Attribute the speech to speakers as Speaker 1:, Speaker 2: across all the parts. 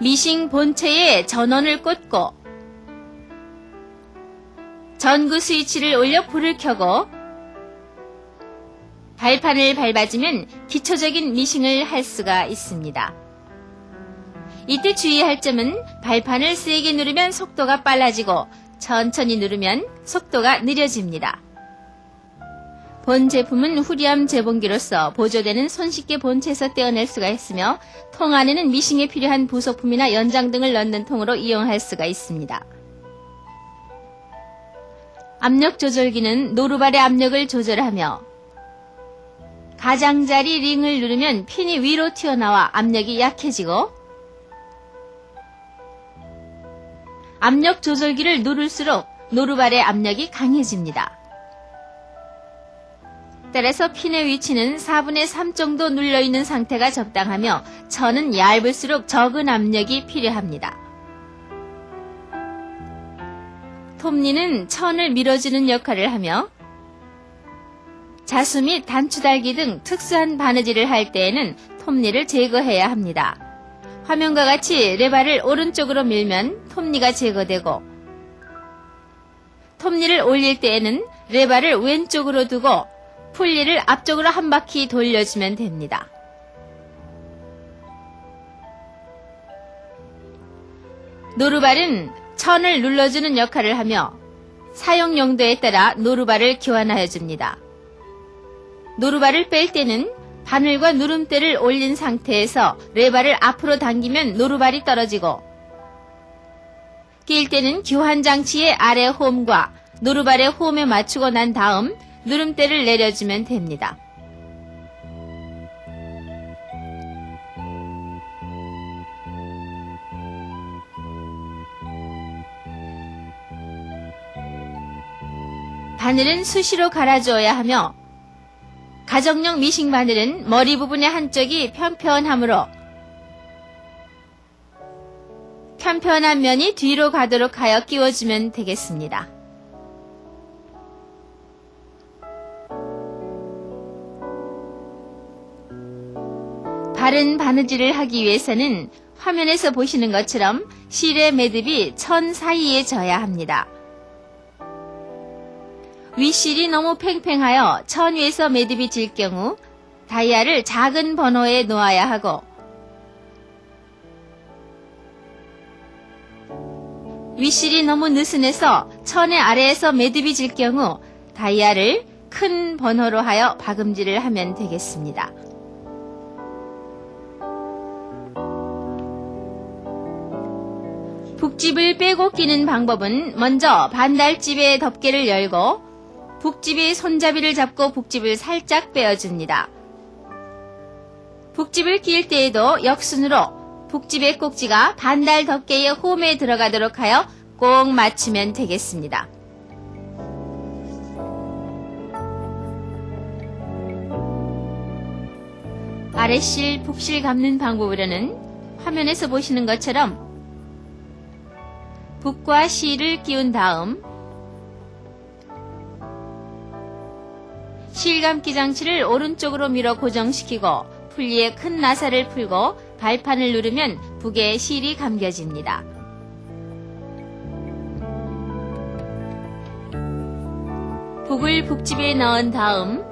Speaker 1: 미싱 본체에 전원을 꽂고 전구 스위치를 올려 불을 켜고 발판을 밟아주면 기초적인 미싱을 할 수가 있습니다. 이때 주의할 점은 발판을 세게 누르면 속도가 빨라지고 천천히 누르면 속도가 느려집니다. 본 제품은 후리암 재봉기로서 보조되는 손쉽게 본체에서 떼어낼 수가 있으며 통 안에는 미싱에 필요한 부속품이나 연장 등을 넣는 통으로 이용할 수가 있습니다. 압력 조절기는 노루발의 압력을 조절하며 가장자리 링을 누르면 핀이 위로 튀어나와 압력이 약해지고 압력 조절기를 누를수록 노루발의 압력이 강해집니다. 따라서 핀의 위치는 4분의 3 정도 눌려있는 상태가 적당하며 천은 얇을수록 적은 압력이 필요합니다. 톱니는 천을 밀어주는 역할을 하며 자수 및 단추 달기 등 특수한 바느질을 할 때에는 톱니를 제거해야 합니다. 화면과 같이 레바를 오른쪽으로 밀면 톱니가 제거되고 톱니를 올릴 때에는 레바를 왼쪽으로 두고 풀리를 앞쪽으로 한 바퀴 돌려주면 됩니다. 노루발은 천을 눌러주는 역할을 하며 사용 용도에 따라 노루발을 교환하여 줍니다. 노루발을 뺄 때는 바늘과 누름대를 올린 상태에서 레바를 앞으로 당기면 노루발이 떨어지고 낄 때는 교환 장치의 아래 홈과 노루발의 홈에 맞추고 난 다음 누름대를 내려주면 됩니다. 바늘은 수시로 갈아주어야 하며 가정용 미싱 바늘은 머리 부분의 한쪽이 편편하므로 편편한 면이 뒤로 가도록 하여 끼워주면 되겠습니다. 바른 바느질을 하기 위해서는 화면에서 보시는 것처럼 실의 매듭이 천 사이에 져야 합니다. 윗실이 너무 팽팽하여 천 위에서 매듭이 질 경우 다이아를 작은 번호에 놓아야 하고 윗실이 너무 느슨해서 천의 아래에서 매듭이 질 경우 다이아를 큰 번호로 하여 박음질을 하면 되겠습니다. 북집을 빼고 끼는 방법은 먼저 반달집의 덮개를 열고 북집의 손잡이를 잡고 북집을 살짝 빼어줍니다. 북집을 끼울 때에도 역순으로 북집의 꼭지가 반달 덮개의 홈에 들어가도록 하여 꼭 맞추면 되겠습니다. 아래실, 북실 감는 방법으로는 화면에서 보시는 것처럼 북과 실을 끼운 다음 실감기 장치를 오른쪽으로 밀어 고정시키고 풀리에 큰 나사를 풀고 발판을 누르면 북에 실이 감겨집니다. 북을 북집에 넣은 다음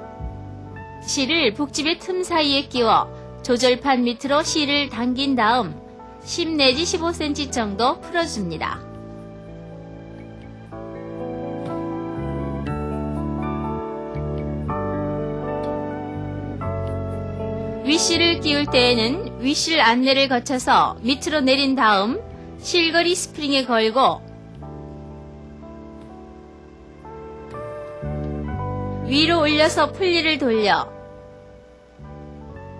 Speaker 1: 실을 북집의 틈 사이에 끼워 조절판 밑으로 실을 당긴 다음 10 내지 15cm 정도 풀어줍니다. 위실을 끼울 때에는 위실 안내를 거쳐서 밑으로 내린 다음 실거리 스프링에 걸고 위로 올려서 풀리를 돌려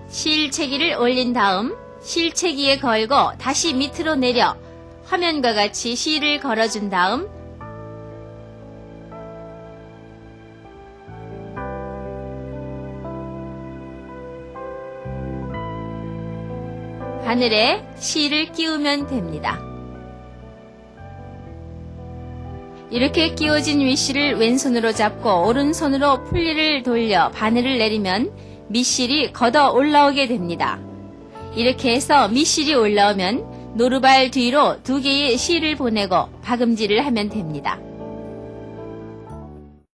Speaker 1: 실체기를 올린 다음 실체기에 걸고 다시 밑으로 내려 화면과 같이 실을 걸어준 다음 바늘에 실을 끼우면 됩니다. 이렇게 끼워진 위실을 왼손으로 잡고 오른손으로 풀리를 돌려 바늘을 내리면 밑실이 걷어 올라오게 됩니다. 이렇게 해서 밑실이 올라오면 노루발 뒤로 두 개의 실을 보내고 박음질을 하면 됩니다.